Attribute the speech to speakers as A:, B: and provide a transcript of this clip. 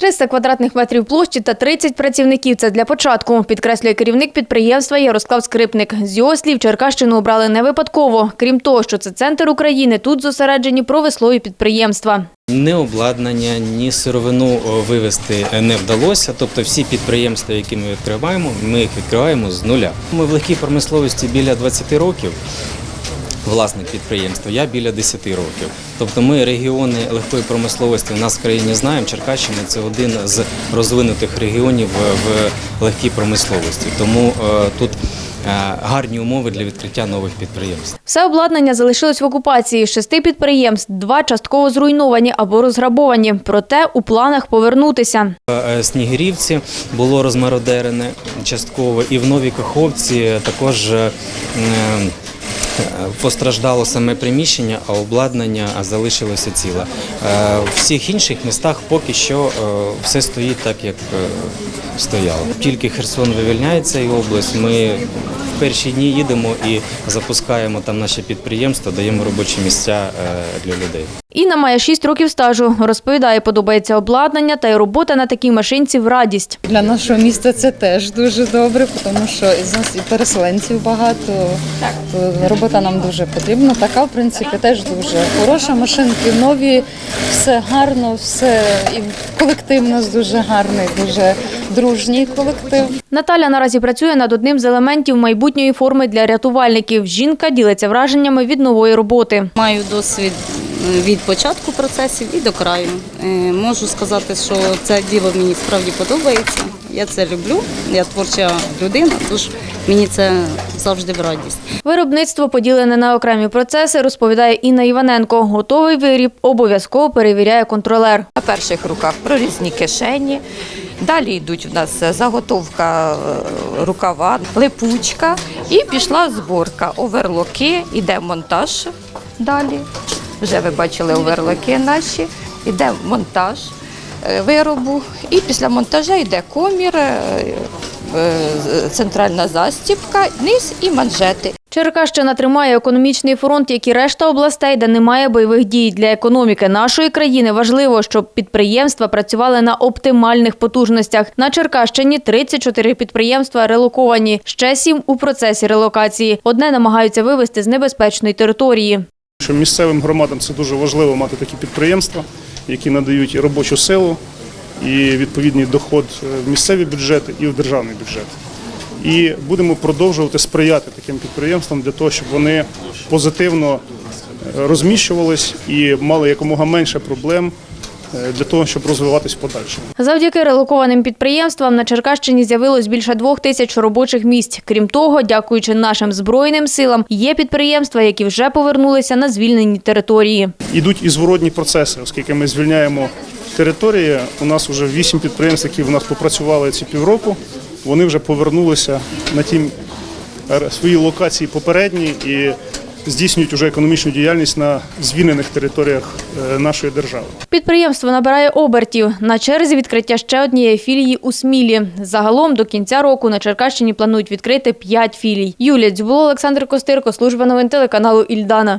A: 300 квадратних метрів площі та 30 працівників – це для початку, підкреслює керівник підприємства Ярослав Скрипник. З його слів, Черкащину обрали не випадково. Крім того, що це центр України, тут зосереджені промислові підприємства.
B: Ні обладнання, ні сировину вивезти не вдалося. Тобто всі підприємства, які ми відкриваємо, ми їх відкриваємо з нуля. Ми в легкій промисловості біля 20 років. Власник підприємства, я біля 10 років. Тобто ми регіони легкої промисловості у нас в країні знаємо. Черкащина це один з розвинутих регіонів в в легкій промисловості. Тому е, тут е, гарні умови для відкриття нових підприємств.
A: Все обладнання залишилось в окупації. Шести підприємств два частково зруйновані або розграбовані. Проте у планах повернутися.
B: Е, Снігирівці було розмародерене частково, і в Новій Каховці також е, е, постраждало саме приміщення, а обладнання залишилося ціле. Е, В всіх інших містах поки що е, все стоїть так, як е, стояло. Тільки Херсон вивільняється і область. Ми в перші дні їдемо і запускаємо там наші підприємства, даємо робочі місця е, для людей.
A: Інна має 6 років стажу. Розповідає, подобається обладнання та й робота на такій машинці в радість.
C: Для нашого міста це теж дуже добре, тому що із нас і переселенців багато. То робота нам дуже потрібна. Така, в принципі, теж дуже хороша. Машинки нові, все гарно, все і колектив у нас дуже гарний, дуже дружній колектив.
A: Наталя наразі працює над одним з елементів майбутньої форми для рятувальників. Жінка ділиться враженнями від нової роботи.
D: Маю досвід е, від початку процесів і до краю. Е, Можу сказати, що це діло мені справді подобається. Я це люблю. Я творча людина, тож мені це завжди в радість.
A: Виробництво поділене на окремі процеси, розповідає Інна Іваненко. Готовий виріб обов'язково перевіряє контролер.
E: На перших руках прорізні кишені. Далі йдуть в нас заготовка е, рукава, липучка і пішла зборка. Оверлоки, іде монтаж далі. Вже ви бачили оверлоки наші, іде монтаж е, виробу. І після монтажу йде комір, е, центральна застібка, низ і манжети.
A: Черкащина тримає економічний фронт, як і решта областей, де немає бойових дій. Для економіки нашої країни важливо, щоб підприємства працювали на оптимальних потужностях. На Черкащині 34 підприємства релоковані, ще сім у процесі релокації. Одне намагаються вивезти з небезпечної території.
F: Що місцевим громадам це дуже важливо мати такі підприємства, які надають робочу силу, і відповідний доход в місцеві бюджети і в державний бюджет. І будемо продовжувати сприяти таким підприємствам для того, щоб вони позитивно е, розміщувались і мали якомога менше проблем е, для того, щоб розвиватись подальшому.
A: Завдяки релокованим підприємствам на Черкащині з'явилось більше двох тисяч робочих місць. Крім того, дякуючи нашим збройним силам, є підприємства, які вже повернулися на звільнені території.
F: Ідуть і зворотні процеси, оскільки ми звільняємо території. У нас вже вісім підприємств, які в нас попрацювали ці півроку. Вони вже повернулися на ті е, свої локації попередні і здійснюють уже економічну діяльність на звільнених територіях е, нашої держави.
A: Підприємство набирає обертів. На черзі відкриття ще однієї філії у Смілі. Загалом до кінця року на Черкащині планують відкрити п'ять філій. Юлія Дзюбуло, Олександр Костирко, служба новин телеканалу Ільдана.